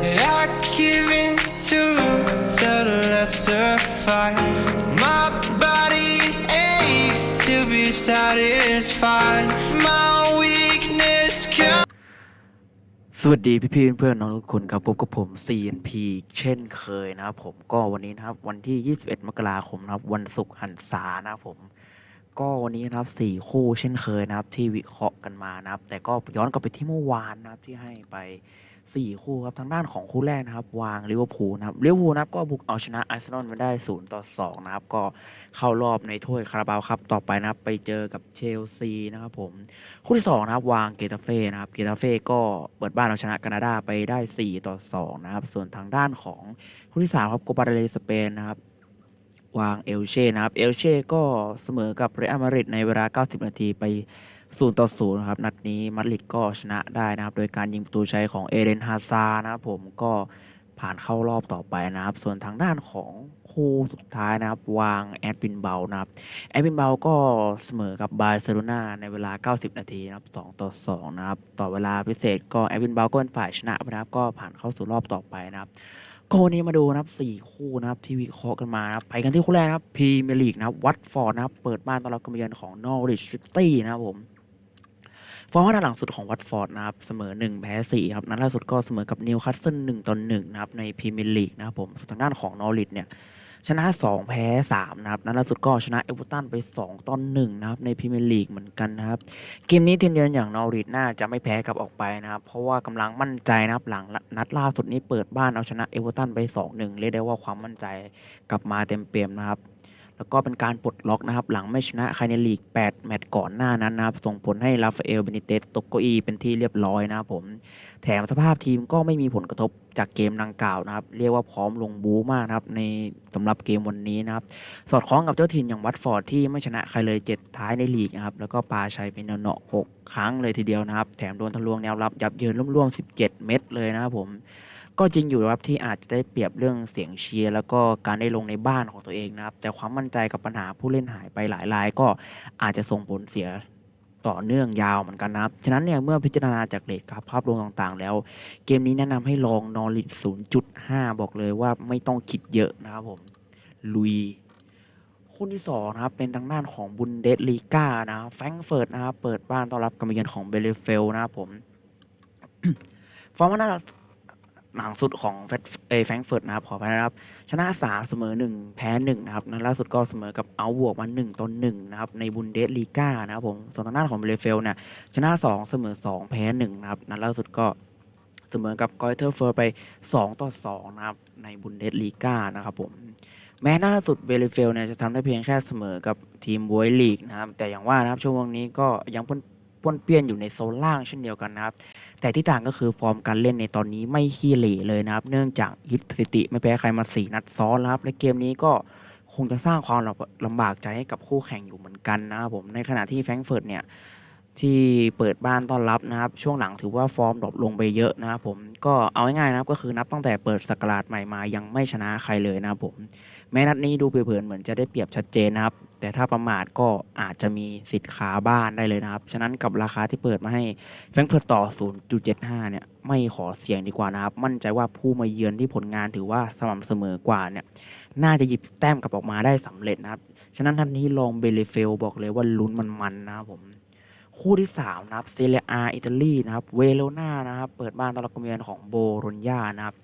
I give in to the lesser fight. My body aches to be satisfied. My weakness comes. สวัสดีพี่ๆเพื่อนๆน้องทุกคนครับพบกับผม CNP เช่นเคยนะครับผมก็วันนี้นะครับวันที่ 21 มกราคมนะครับวันศุกร์หันษานะครับผมก็วันนี้นะครับสี่คู่เช่นเคยนะครับที่วิเคราะห์กันมานะครับ แต่ก็ย้อนกลับไปที่เมื่อวานนะครับที่ให้ไป สี่คู่ครับทางด้านของคู่แรกนะครับ วางลิเวอร์พูลนะครับลิเวอร์พูลนะครับก็บุกเอาชนะอาร์เซนอลมาได้ 0 ต่อ 2 นะครับ ก็เข้ารอบในถ้วยคาราบาวครับต่อไปนะครับไปเจอกับเชลซีนะครับผมคู่ที่สองนะครับ วางเกตาเฟ่นะครับเกตาเฟ่ก็เปิดบ้านเอาชนะแคนาดาไปได้ 4 ต่อ 2 นะครับ ส่วนทางด้านของคู่ที่ 3 ครับโกปาเดเลสเปนนะครับวางเอลเช่นะครับเอลเช่ก็เสมอกับเรอัลมาดริดในเวลา 90 นาทีไป 0ต่อ0นะครับนัดนี้มาดริดก็ชนะได้นะครับ โดยการยิงประตูชัยของเอเดนฮาซานะครับผมก็ผ่านเข้ารอบต่อไปนะครับ ส่วนทางด้านของคู่สุดท้ายนะครับ วางแอดบินเบลนะครับ แอดมินเบลก็เสมอกับบาร์เซโลนาในเวลา 90 นาทีนะครับ 2 ต่อ 2 นะครับ ต่อเวลาพิเศษก็แอดมินเบลก็เป็นฝ่ายชนะนะครับ ก็ผ่านเข้าสู่รอบต่อไปนะครับก็วันนี้มาดูนะครับ4คู่นะครับที่วิเคราะห์กันมานะครับไปกันที่คู่แรกนะครับพรีเมียร์ลีกนะครับวัตฟอร์ดนะครับ เปิดบ้านต้อนรับการมาเยือนของนอริชซิตี้นะครับผม ฟอร์มด้านหลังสุดของวัตฟอร์ดนะครับเสมอ 1 แพ้4ครับนัดล่าสุดก็เสมอกับนิวคาสเซิล1ต่อ1นะครับในพรีเมียร์ลีกนะครับผมส่วนทางด้านของนอริชเนี่ยชนะ 2 แพ้ 3 นะครับนัดล่าสุดก็ชนะเอเวอร์ตันไป 2ต่อ1นะครับในพรีเมียร์ลีกเหมือนกันนะครับ เกมนี้ทีมเยือนอย่างนอริทน่าจะไม่แพ้กับออกไปนะครับ เพราะว่ากำลังมั่นใจนะครับ หลังนัดล่าสุดนี้เปิดบ้านเอาชนะเอเวอร์ตันไป 2-1 เรียกได้ว่าความมั่นใจกลับมาเต็มเปี่ยมนะครับ แล้วก็เป็นการปลดล็อกนะครับ หลังไม่ชนะใครในลีก 8 แมตช์ก่อนหน้านั้นนะครับ ส่งผลให้ราฟาเอลเบนิเตสตกเก้าอี้เป็นที่เรียบร้อยนะครับผม แถมสภาพทีมก็ไม่มีผลกระทบจากเกมดังกล่าวนะครับ เรียกว่าพร้อมลงบู๊มากนะครับ ในสำหรับเกมวันนี้นะครับ สอดคล้องกับเจ้าถิ่นอย่างวัตฟอร์ดที่ไม่ชนะใครเลย 7 ท้ายในลีกนะครับ แล้วก็ปาชัยเป็นเนาะ6ครั้งเลยทีเดียวนะครับ แถมโดนทะลวงแนวรับยับเยินร่วมๆ17 เม็ดเลยนะครับผม ก็จริงอยู่ครับที่อาจจะได้เปรียบเรื่องเสียงเชียร์แล้วก็การได้ลงในบ้านของตัวเองนะครับ แต่ความมั่นใจกับปัญหาผู้เล่นหายไปหลายราย ก็อาจจะส่งผลเสียต่อเนื่องยาวเหมือนกันนะครับ ฉะนั้นเนี่ยเมื่อพิจารณาจากเลทครับภาพรวมต่างๆ แล้ว เกมนี้แนะนำให้ลองนอริท0.5 บอกเลยว่าไม่ต้องคิดเยอะนะครับผม ลุยคู่ที่สองนะครับเป็นทางด้านของบุนเดสลีกานะแฟรงเฟิร์ตนะครับเปิดบ้านต้อนรับการมเยือนของเบเลเฟลนะครับผมฟอร์มน้า หลังสุดของแฟรงก์เฟิร์ตนะครับขออภัยนะครับ ชนะสามเสมอหนึ่งแพ้หนึ่งนะครับนัดล่าสุดก็เสมอกับเอาบวกมาหนึ่งต่อหนึ่งนะครับในบุนเดสลีกานะครับผมส่วนทางด้านของเบลเฟลเนี่ยชนะสองเสมอสองแพ้หนึ่งนะครับนัดล่าสุดก็เสมอกับกอยเทอร์เฟอร์ไปสองต่อสองนะครับ ในบุนเดสลีกานะครับผม แม้นัดล่าสุดเบลิเฟลเนี่ยจะทำได้เพียงแค่เสมอกับทีมบวยลีกนะครับ แต่อย่างว่านะครับช่วงนี้ก็ยังป้นป้วนเปี้ยนอยู่ในโซนล่างเช่นเดียวกันนะครับ แต่ที่ต่างก็คือฟอร์มการเล่นในตอนนี้ไม่ขี้เหร่เลยนะครับ เนื่องจากยึดสถิติไม่แพ้ใครมา 4 นัดซ้อนแล้วครับและเกมนี้ก็คงจะสร้างความลำบากใจให้กับคู่แข่งอยู่เหมือนกันนะครับผมในขณะที่แฟรงก์เฟิร์ตเนี่ย ที่เปิดบ้านต้อนรับนะครับ ช่วงหลังถือว่าฟอร์มดรอปลงไปเยอะนะครับผมก็เอาง่ายๆนะครับก็คือนับตั้งแต่เปิดสกราชใหม่มายังไม่ชนะใครเลยนะครับผมแม้นัดนี้ดูเผินๆเหมือนจะได้เปรียบชัดเจนนะครับ แต่ถ้าประมาทก็อาจจะมีสิทธิ์ขาบ้านได้เลยนะครับ ฉะนั้นกับราคาที่เปิดมาให้แฟงเฟิร์ตต่อ 0.75 เนี่ยไม่ขอเสี่ยงดีกว่านะครับ มั่นใจว่าผู้มาเยือนที่ผลงานถือว่าสม่ำเสมอกว่าเนี่ยน่าจะหยิบแต้มกลับออกมาได้สำเร็จนะครับ ฉะนั้นท่านนี้ลองเบลเฟลบอกเลยว่าลุ้นมันๆนะครับผม คู่ที่ 3 นะครับเซเรียอาอิตาลีนะครับเวโรนานะครับเปิดบ้านต้อนรับการมาเยือนของโบโรญญานะครับ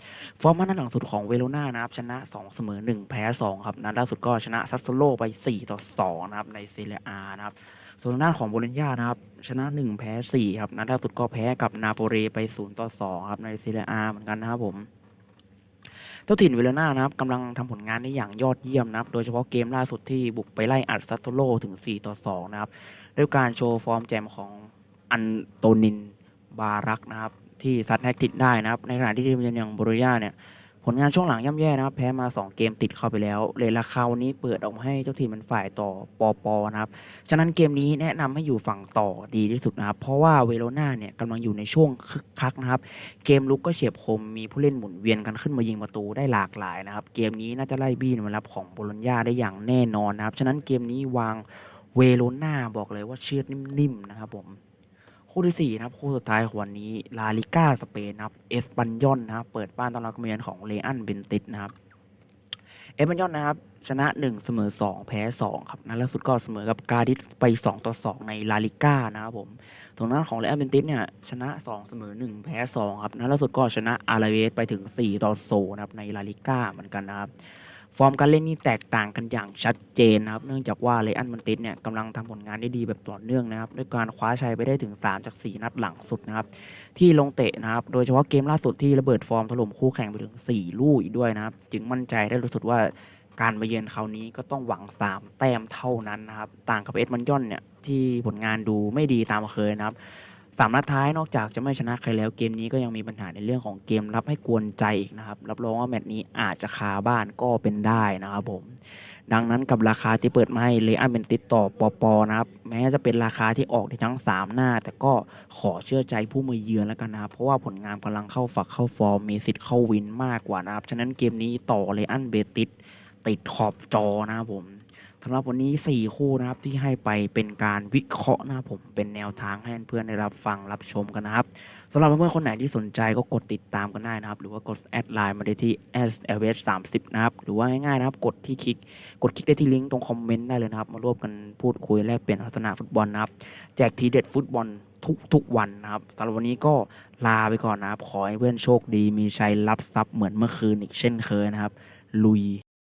ฟอร์มนัดหลังสุดของเวโรนานะครับชนะ 2 เสมอ 1 แพ้ 2 ครับนัดล่าสุดก็ชนะซัสโซโลไป 4 ต่อ 2 นะครับในเซเรียอานะครับส่วนทางด้านของโบโลญญานะครับชนะ 1 แพ้ 4 ครับนัดล่าสุดก็แพ้กับนาโปลีไป 0 ต่อ 2 ครับในเซเรียอาเหมือนกันนะครับผมเจ้าถิ่นเวโรนานะครับกำลังทำผลงานได้อย่างยอดเยี่ยมนะครับ โดยเฉพาะเกมล่าสุดที่บุกไปไล่อัดซัสโตโลถึง 4 ต่อ 2 นะครับ ด้วยการโชว์ฟอร์มแจมของอันโตนินบารักนะครับ ที่ซัดแฮกติดได้นะครับ ในขณะที่ทีมเยือนอย่างบโรญญาเนี่ย ผลงานช่วงหลังย่ำแย่นะครับ แพ้มา 2 เกมติดเข้าไปแล้ว เลยราคาวันนี้เปิดออกมาให้เจ้าทีมมันฝ่ายต่อปอปอนะครับ ฉะนั้นเกมนี้แนะนำให้อยู่ฝั่งต่อดีที่สุดนะครับ เพราะว่าเวโรนาเนี่ยกำลังอยู่ในช่วงคึกคักนะครับ เกมลุกก็เฉียบคมมีผู้เล่นหมุนเวียนกันขึ้นมายิงประตูได้หลากหลายนะครับ เกมนี้น่าจะไล่บี้มารับของโบโลญญาได้อย่างแน่นอนนะครับ ฉะนั้นเกมนี้วาง เวโรนาบอกเลยว่าเชือดนิ่มๆนะครับผมคู่ที่สี่นะครับ คู่สุดท้ายของวันนี้ลาลิก้าสเปนนะครับเอสปันยอนนะครับเปิดบ้านต้อนรับการมเยือนของเลอันเบนติสนะครับเอสปันยอนนะครับชนะ 1 เสมอ 2 แพ้ 2 ครับนัดล่าสุดก็เสมอกับกาดิสไป 2 ต่อ 2 ในลาลิก้านะครับผมตรงนั้นของเลอันเบนติสเนี่ยชนะ 2 เสมอ 1 แพ้ 2 ครับนัดล่าสุดก็ชนะอาราเวสไปถึง 4 ต่อ0นะครับในลาลิก้าเหมือนกันนะครับ ฟอร์มการเล่นนี่แตกต่างกันอย่างชัดเจนนะครับ เนื่องจากว่าเลอันมันติสเนี่ยกำลังทำผลงานได้ดีแบบต่อเนื่องนะครับ ด้วยการคว้าชัยไปได้ถึง 3 จาก 4 นัดหลังสุดนะครับ ที่ลงเตะนะครับ โดยเฉพาะเกมล่าสุดที่ระเบิดฟอร์มถล่มคู่แข่งไปถึง 4 ลูกอีกด้วยนะครับ จึงมั่นใจได้รู้สึกว่าการมาเยือนคราวนี้ก็ต้องหวัง 3 แต้มเท่านั้นนะครับ ต่างกับเอ็ดมันยอนเนี่ยที่ผลงานดูไม่ดีตามเคยนะครับ สามนัดท้ายนอกจากจะไม่ชนะใครแล้วเกมนี้ก็ยังมีปัญหาในเรื่องของเกมรับให้กวนใจอีกนะครับ รับรองว่าแมตช์นี้อาจจะคาบ้านก็เป็นได้นะครับผมดังนั้นกับราคาที่เปิดมาให้เลอันเป็นติดต่อปอปอนะครับแม้จะเป็นราคาที่ออกในทั้ง 3 หน้า แต่ก็ขอเชื่อใจผู้มาเยือนแล้วกันนะครับเพราะว่าผลงานกำลังเข้าฝักเข้าฟอร์มมีสิทธิ์เข้าวินมากกว่านะครับฉะนั้นเกมนี้ต่อเลอันเบติสติดขอบจอนะครับผม สำหรับวันนี้ 4 คู่นะครับที่ให้ไปเป็นการวิเคราะห์นะครับผมเป็นแนวทางให้เพื่อนๆได้รับฟังรับชมกันนะครับสำหรับเพื่อนๆคนไหนที่สนใจก็กดติดตามกันได้นะครับ หรือว่ากดแอดไลน์มาได้ที่ s l v s 3 0นะครับหรือว่าง่ายๆนะครับกดที่คลิกกดคลิกได้ที่ลิงก์ตรงคอมเมนต์ได้เลยนะครับ มาร่วมกันพูดคุยแลกเปลี่ยนทัศนะฟุตบอลนะครับแจกทีเด็ดฟุตบอลทุกทุกวันนะครับสำหรับวันนี้ก็ลาไปก่อนนะครับ ขอให้เพื่อนโชคดีมีชัยรับทรัพย์เหมือนเมื่อคืนอีกเช่นเคยนะครับ ลุย